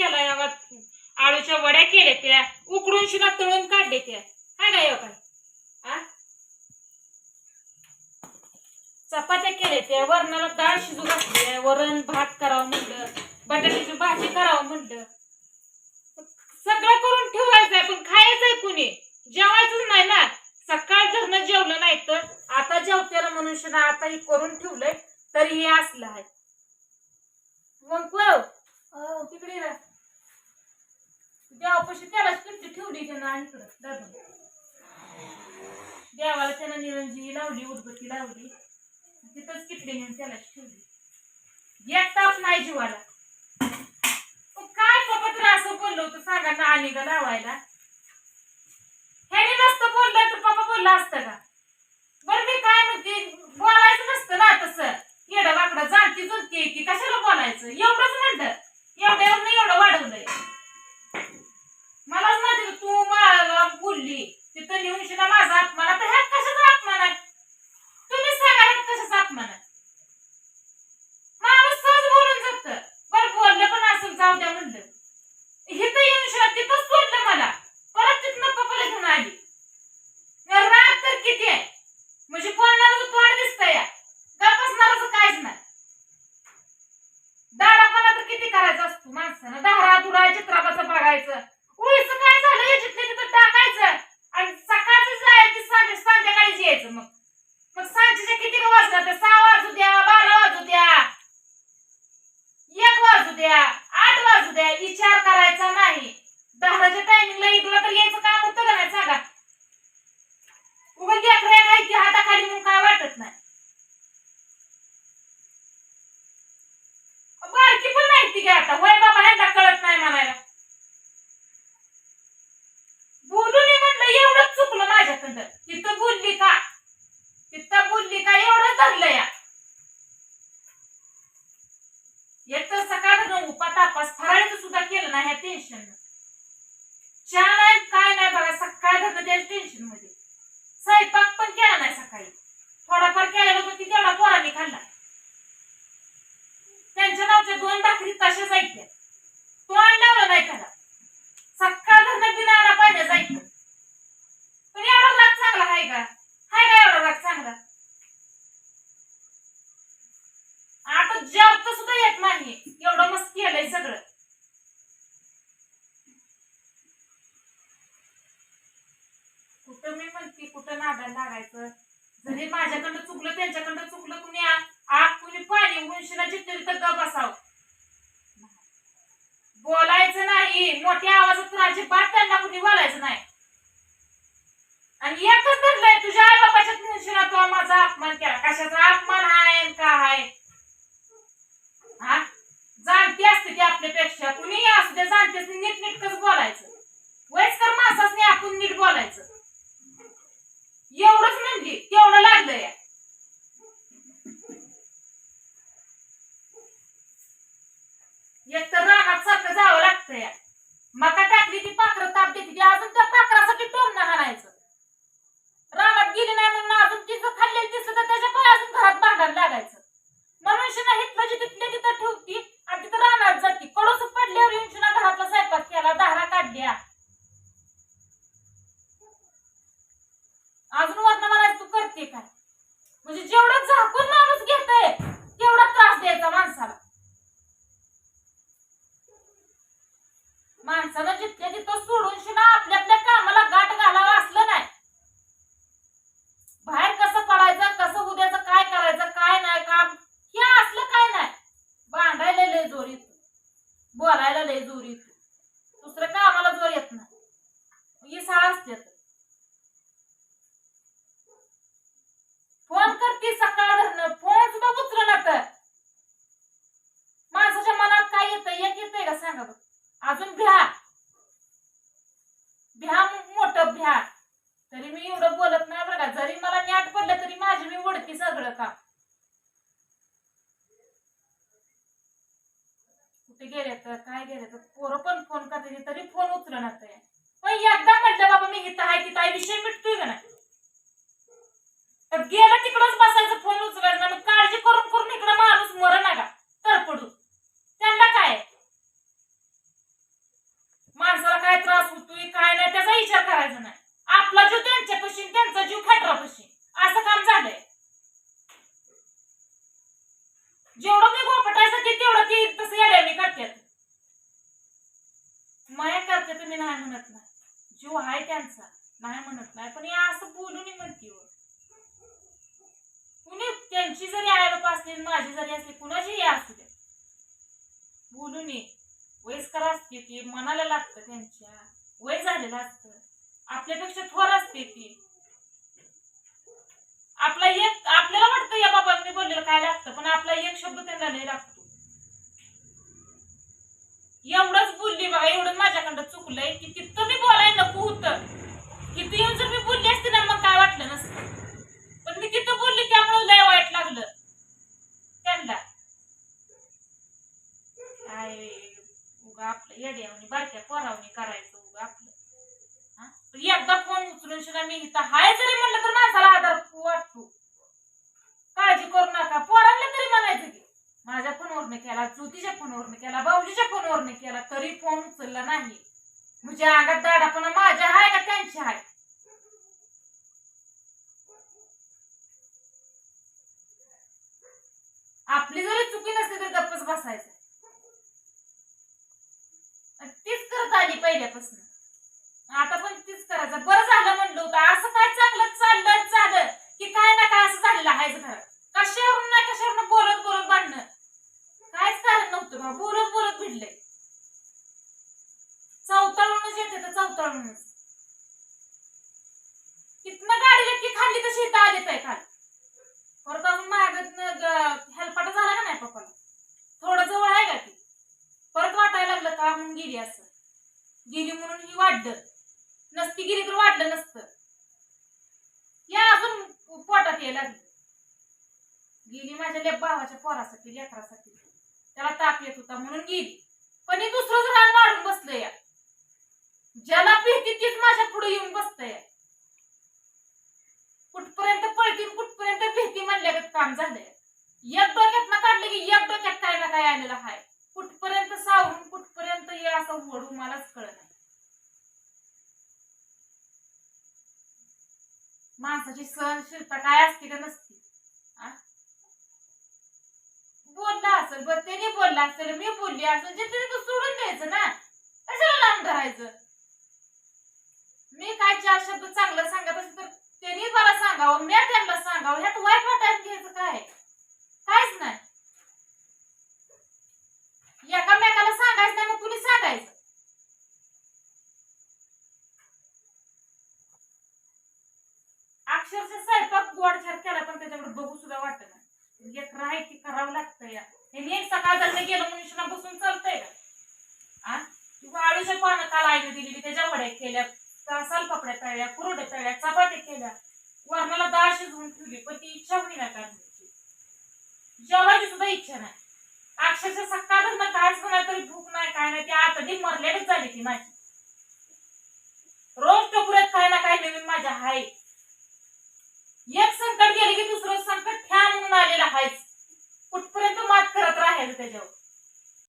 केला केलाय आळूच्या वड्या केल्या त्या उकडून शिना तळून काढले त्या. काय काय काय चपात्या केल्या त्या वरणाला डाळ शिजू घातली वरण भात करावं म्हणलं बटाट्याची भाजी करावं म्हणलं. सगळं करून ठेवायचंय पण खायचंय कुणी? जेवायचंच नाही ना. सकाळ धरणं जेवलं नाही तर. आता जेवतेला मनुष्य आता ही करून ठेव तरी हे असलं आहे मग कळ तिकडे ये ना. देवापाशी त्याला किट्टी ठेवली त्यानं आणि इकडं दाबून. देवाला त्यानं निरंजी लावली उदबत्ती लावली. तिथंच किटली नेऊन त्याला ठेवली. एक ताप नाही जीवाला. मग काय पप्पा त्रास बोललो होतो? सांगा ना आली का लावायला? ह्याने नसतं बोललं तर पप्पा बोलला असतं का बरं मी काय म्हणते बोलायचं नसतं ना तसं येडं वाकडं जाणती जुलती ती कशाला बोलायचं एवढंच म्हणलं एवढ्यावर नाही एवढं वाढवलंय मलाच माहिती का तू मला बोलली तिथं नेऊन शिना माझा अपमान आता ह्यात कशाचा अपमान आहे तुम्ही सांगा ह्यात कशाचा अपमान आहे माणूस सहज बोलून जात बरं बोललं पण असेल जाऊ द्या म्हणलं इथं येऊन शिना तिथंच सोडलं मला परत तिथनं पप्पाला घेऊन आली राग तर किती आहे म्हणजे बोलणारच तोंड दिसतंय या गप्पसणारच काहीच नाही दाडापणा तर किती करायचा असतो माणसानं दारा धुरा चित्रापाचं बघायचं. उळीचं काय झालं? चित्र तिथं टाकायचं. आणि सकाळचं जायचं सांजे संध्याकाळीच यायचं मग. मग सांजेच्या किती वाजला तर सहा वाजू द्या बारा वाजू द्या. एक वाजू द्या आठ वाजू द्या. विचार करायचा नाही. दहाच्या टायमिंगला इकडं तर यायचं काम होतं का नाही सांगा उगा लेकरं खायची हाताखाली म्हणून काय वाटत नाही बारकी पण नाही ती काय आता वय बाबा ह्यांना कळत नाही म्हणायला बोलून ये म्हणलं एवढंच चुकलं तिथं बोलली का? तिथं बोलली का? एवढं धरलं या एक तर सकाळ उपा तापास फराळीचं सुद्धा केलं नाही ह्या टेन्शन चहा नाही काय नाही बघा सकाळ धरलं त्या टेन्शनमध्ये. स्वयंपाक पण केला नाही सकाळी. थोडाफार केलेला पण ती तेवढा पोरांनी खाल्ला. त्यांच्या नावच्या दोन भाकरी तशाच ऐकल्या. तो लावलं नाही त्याला सकाळ धरणं बिना आला पाहिजे जायचं. चांगला आहे का? हाय का एवढा राग चांगला? आता जेवत सुद्धा येत नाही एवढं मस्त केलंय सगळं. कुठं मी म्हणते कुठं नादाला लागायचं? जरी माझ्याकडनं चुकलं त्यांच्याकडनं चुकलं कुणी आ- आग कुणी पाणी उंशीला जितली तर गप असावं. बोलायचं नाही. मोठ्या आवाजात तर अजिबात त्यांना कुणी बोलायचं नाही. उंशीला अपमान केला? कशाचा अपमान आहे का आहे? हा? जाणती असते ती आपल्यापेक्षा. कुणी असू दे जाणतेच नीट नीटकच बोलायचं. वयस्कर माणसासनी आपण नीट बोलायचं. एवढंच म्हणली तेवढं लागलंय या तर रानात सारखं जावं लागतंय मका टाकली ती पाखरं ताप देते ती अजून त्या पाखरासाठी टोमणं हाणायचं रानात गेली नाही म्हणून अजून तिचं खाल्लेलं दिसलं तर त्याच्या पाय अजून घरात भांडायला लागायचं मनुष्य नाही हिथलं जी तिथल्या तिथं ठेवती आणि तिथं रानात जाती कडोस पडल्यावर येऊन शिना घरातला स्वयंपाक केला दारा काढल्या अजून वर्ण मला तू करते काय म्हणजे जेवढं झाकून माणूस घेतय तेवढा त्रास द्यायचा माणसाला कुठे गेले तर काय गेले तर पोरं पण फोन करते तरी फोन उचलणार ते. पण एकदा म्हटलं बाबा मी इथं आहे तिथं आहे विषय मिटतोय का नाही? तर गेलं तिकडंच बसायचं फोन उचलायचं काळजी करून करून इकडं माणूस मरण ना का तर पडू त्यांना काय माणसाला काय त्रास होतोय काय नाही त्याचा विचार करायचा नाही आपला जीव त्यांच्यापाशी आणि त्यांचा जीव खटरापाशी असं काम झालंय जेवढं मी गोपटायसाठी तेवढं ती तसं येड्याने करतात मी नाही म्हणत नाही. जीव आहे त्यांचा नाही म्हणत नाही. पण या असं बोलून म्हणते हो. कुणी त्यांची जरी आई बाबा असली माझी जरी असली कुणाचीही असू दे. बोलू नये. वयस्कर असते ती मनाला लागतं त्यांच्या. वय झालेलं असतं. आपल्यापेक्षा थोर असते ती. आपला एक आपल्याला वाटतं या बाबांनी बोललेलं काय लागतं? पण आपला एक शब्द त्यांना नाही लागतो. एवढंच बोलली बघा एवढं माझ्याकडं चुकलंय की तिथं मी बोलाय नको होतं. किती येऊन जर मी बोलली असते ना मग काय वाटलं नसतं. पण मी तिथं बोलली त्यामुळे लय वाईट लागलं. त्यांना. काय उगा आपलं येड्यावणी बारक्या पोरावणी करायचं उगा आपलं. हा? पण एकदा फोन उचलून शिवाय मी इथं हाय जरी म्हणलं तर माणसाला आधार वाटतो काळजी करू नका पोरांना तरी म्हणायचं की माझ्या फोनवरनं केला ज्योतीच्या फोनवरनं केला भाऊजीच्या फोनवरनं केला तरी फोन उचलला नाही म्हणजे अंगात दाडापणा माझ्या आहे का त्यांची आहे आपली जरी चुकी नसली तर गप्पच बसायचं. तीच करत आली पहिल्यापासून. आता पण तीच करायचं. बरं झालं म्हणलं होतं. असं काय चांगलं चाललं. झालं की काय ना काय असं झालेलं आहेच घरात. कशावरून ना कशावरून बोलत बोलत बांधणं. काहीच कारण नव्हतं बा. बोलत बोलत भिडलंय. चौताळूनच येते तर चौताळूनच तिथनं गाडीला की खाल्ली तशी इथं आली काय खाली परत अजून मागत हेलपाटा झाला का नाही पप्पाला थोडं जवळ आहे का ती परत वाटायला लागलं का म्हणून गेली असं. गेली म्हणून ही वाढलं. नसती गेली तर वाढलं नसतं. या अजून पोटात यायला लागली. गेली माझ्या लेप भावाच्या पोरासाठी लेकरासाठी. त्याला ताप येत होता म्हणून गेली. पण हे दुसरंच रान वाढून बसलं या ज्याला भीती तीच माझ्या पुढे येऊन बसतंय कुठपर्यंत पळतील कुठपर्यंत भीती म्हणल्यागत काम झालंय एक डोक्यात ना काढलं की एक डोक्यात काय ना काय आलेलं आहे कुठपर्यंत सावरून कुठपर्यंत हे असं वडू मलाच कळत नाही माणसाची सहनशीलता काय असते का नसते? बोलला असेल बर त्याने बोलला असेल मी बोलली असेल जे तरी तू सोडून द्यायचं ना कशाला लावून धरायचं मी काय चार शब्द चांगलं सांगत असेल तर त्यांनी मला सांगावं मी त्यांना सांगावं ह्या वाईट वाटायला घ्यायचं काय काहीच नाही एकामेकाला सांगायचं नाही मग कुणी सांगायचं अक्षरशः स्वयंपाक गोडछार केला पण त्याच्याकडे बघू सुद्धा वाटत नाही ती करावं लागतं या. हे एक सकाळ गेलं मनुष्याला बसून चालतंय का? आ? किंवा आळूच्या पानं काल आईने दिलेली त्याच्या वड्या केल्या साल पापड्या तळल्या कुरड्या तळल्या चपात्या केल्या. वरणाला डाळ शिजवून ठेवली पण ती इच्छा होईना करण्याची जेवायची सुद्धा इच्छा नाही. अक्षरशः सकाळ धरणं कायच म्हणा तरी भूक नाही काय नाही. ती आता ती मरलेलीच झाली ती माझी. रोज टोकऱ्यात काय ना काय नवीन माझ्या हाय. एक संकट गेले की दुसरं संकट कुठपर्यंत मात करत राहायचं त्याच्यावर?